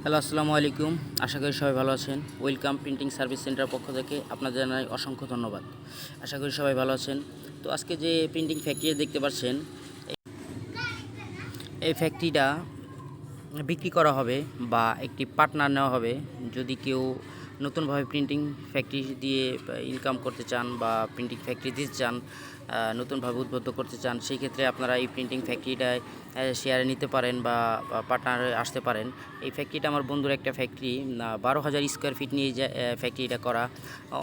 Hello, আসসালামু আলাইকুম। আশা করি সবাই ভালো আছেন। ওয়েলকাম প্রিন্টিং সার্ভিস সেন্টার পক্ষ থেকে আপনাদের জানাই অসংখ্য ধন্যবাদ। আশা করি সবাই ভালো আছেন। তো আজকে যে প্রিন্টিং ফ্যাক্টরি দেখতে পাচ্ছেন, এই- ফ্যাক্টরিটা বিক্রি করা হবে বা একটি পার্টনার নেওয়া হবে। যদি কেউ নতুনভাবে প্রিন্টিং ফ্যাক্টরি দিয়ে ইনকাম করতে চান বা প্রিন্টিং ফ্যাক্টরি দিতে চান নতুনভাবে উদ্বুদ্ধ করতে চান, সেই ক্ষেত্রে আপনারা এই প্রিন্টিং ফ্যাক্টরিটায় শেয়ারে নিতে পারেন বা পার্টনারে আসতে পারেন। এই ফ্যাক্টরিটা আমার বন্ধুর একটা ফ্যাক্টরি বারো হাজার স্কোয়ার ফিট নিয়ে ফ্যাক্টরিটা করা।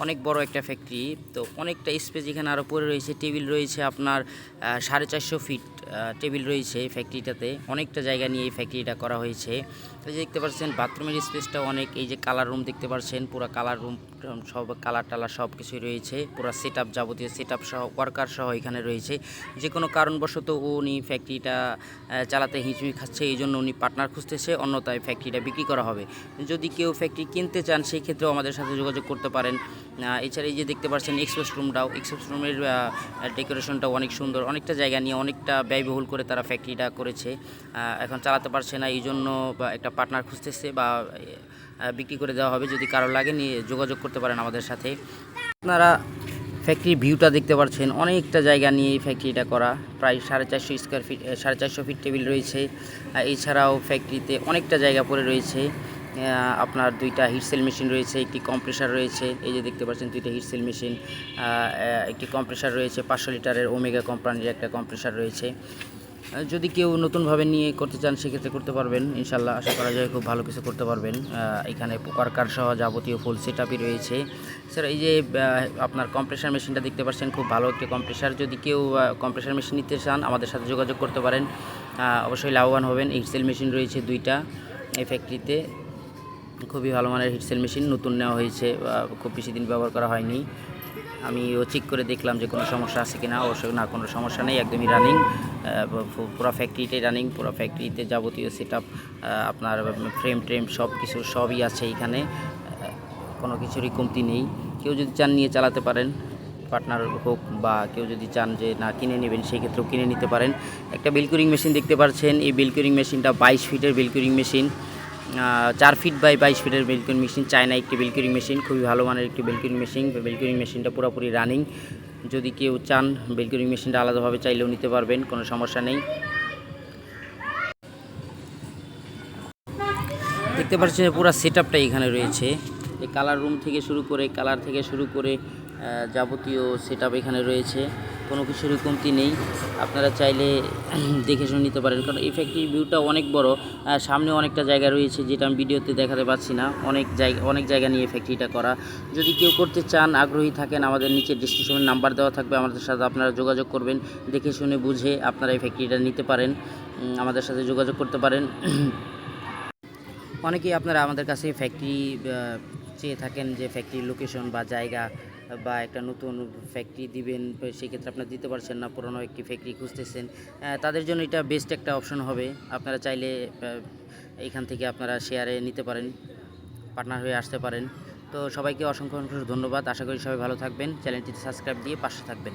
অনেক বড় একটা ফ্যাক্টরি তো অনেকটা স্পেস এখানে আরও পড়ে রয়েছে। টেবিল রয়েছে আপনার সাড়ে চারশো ফিট টেবিল রয়েছে ফ্যাক্টরিটাতে অনেকটা জায়গা নিয়ে এই ফ্যাক্টরিটা করা হয়েছে। এই যে দেখতে পাচ্ছেন বাথরুমের স্পেসটা অনেক। এই যে কালার রুম দেখতে পাচ্ছেন, পুরো কালার রুম সব কালার টালার সব কিছুই রয়েছে। পুরো সেট যাবতীয় সেট সহ ওয়ার্কার সহ এখানে রয়েছে। যে কোনো কারণবশত উনি ফ্যাক্টরিটা চালাতে হিঁচুই খাচ্ছে, এই জন্য উনি পার্টনার খুঁজতেছে, অন্যথায় ফ্যাক্টরিটা বিক্রি করা হবে। যদি কেউ ফ্যাক্টরি কিনতে চান সেই ক্ষেত্রেও আমাদের সাথে যোগাযোগ করতে পারেন। এছাড়া এই যে দেখতে পাচ্ছেন এক্সপ্রেস রুমটাও এক্সপ্রেস রুমের ডেকোরেশনটাও অনেক সুন্দর। অনেকটা জায়গা নিয়ে অনেকটা ব্যয়বহুল করে তারা ফ্যাক্টরিটা করেছে। এখন চালাতে পারছে না এই জন্য একটা পার্টনার খুঁজতেছে বা বিক্রি করে দেওয়া হবে। যদি কারও লাগে, নিয়ে যোগাযোগ করতে পারেন আমাদের সাথে। আপনারা ফ্যাক্টরির ভিউটা দেখতে পাচ্ছেন। অনেকটা জায়গা নিয়ে এই ফ্যাক্টরিটা করা। প্রায় সাড়ে চারশো স্কোয়ার ফিট সাড়ে চারশো ফিট টেবিল রয়েছে। এছাড়াও ফ্যাক্টরিতে অনেকটা জায়গা পড়ে রয়েছে। আপনার দুইটা হিটসেল মেশিন রয়েছে, একটি কম্প্রেসার রয়েছে। এই যে দেখতে পাচ্ছেন দুইটা হিটসেল মেশিন একটি কম্প্রেসার রয়েছে, পাঁচশো লিটারের ওমেগা কোম্পানির একটা কম্প্রেসার রয়েছে। যদি কেউ নতুনভাবে নিয়ে করতে চান, সেক্ষেত্রে করতে পারবেন। ইনশাল্লাহ আশা করা যায় খুব ভালো কিছু করতে পারবেন। এখানে ওয়ার্কার সহ যাবতীয় ফুল সেট রয়েছে। স্যার এই যে আপনার কম্প্রেসার মেশিনটা দেখতে পাচ্ছেন, খুব ভালো একটি কম্প্রেসার যদি কেউ কম্প্রেসার মেশিন নিতে চান, আমাদের সাথে যোগাযোগ করতে পারেন। অবশ্যই লাভবান হবেন। এক্সেল মেশিন রয়েছে দুইটা এই ফ্যাক্টরিতে খুবই ভালো মানের হিটসেল মেশিন নতুন নেওয়া হয়েছে খুব বেশি দিন ব্যবহার করা হয়নি। আমিও চেক করে দেখলাম যে কোনো সমস্যা আছে কিনা অবশ্যই না, কোনো সমস্যা নেই, একদমই রানিং পুরো ফ্যাক্টরিতে রানিং পুরো ফ্যাক্টরিতে যাবতীয় সেট আপ আপনার ফ্রেম ট্রেম সব কিছু সবই আছে এখানে কোনো কিছুরই কমতি নেই। কেউ যদি চান নিয়ে চালাতে পারেন পার্টনার হোক বা কেউ যদি চান যে না কিনে নেবেন, সেই ক্ষেত্রেও কিনে নিতে পারেন। একটা বিলকুরিং মেশিন দেখতে পাচ্ছেন এই বিলকুরিং মেশিনটা বাইশ ফিটের বিলকুরিং মেশিন চার ফিট বাই বাইশ ফিটের বেলকুরিং মেশিন চায়না একটি বেলকুরিং মেশিন খুবই ভালো মানের একটি বেলকুরিং মেশিন বেলকুরিং মেশিনটা পুরোপুরি রানিং যদি কেউ চান বেলকুরিং মেশিনটা আলাদাভাবে চাইলেও নিতে পারবেন, কোনো সমস্যা নেই। দেখতে পাচ্ছেন পুরো সেট এখানে রয়েছে। এই কালার রুম থেকে শুরু করে কালার থেকে শুরু করে যাবতীয় সেট এখানে রয়েছে। কোনো কিছুরই কমতি নেই। আপনারা চাইলে দেখে শুনে নিতে পারেন। কারণ এই ভিউটা অনেক বড়। সামনে অনেকটা জায়গা রয়েছে যেটা আমি ভিডিওতে দেখাতে পারছি না। অনেক জায়গা অনেক জায়গা নিয়ে ফ্যাক্টরিটা করা। যদি কেউ করতে চান, আগ্রহী থাকেন, আমাদের নিচে ডিসক্রিপশনের নাম্বার দেওয়া থাকবে। আমাদের সাথে আপনারা যোগাযোগ করবেন, দেখে শুনে বুঝে আপনারা এই ফ্যাক্টরিটা নিতে পারেন। আমাদের সাথে যোগাযোগ করতে পারেন। অনেকেই আপনারা আমাদের কাছে ফ্যাক্টরি চেয়ে থাকেন যে ফ্যাক্টরির লোকেশন বা জায়গা বা একটা নতুন ফ্যাক্টরি দিবেন, সেক্ষেত্রে আপনারা দিতে পারছেন না, পুরনো একটি ফ্যাক্টরি খুঁজতেছেন। তাদের জন্য এটা বেস্ট একটা অপশন হবে। আপনারা চাইলে এখান থেকে আপনারা শেয়ারে নিতে পারেন পার্টনার হয়ে আসতে পারেন। তো সবাইকে অসংখ্য অসংখ্য ধন্যবাদ। আশা করি সবাই ভালো থাকবেন। চ্যানেলটি সাবস্ক্রাইব দিয়ে পাশে থাকবেন।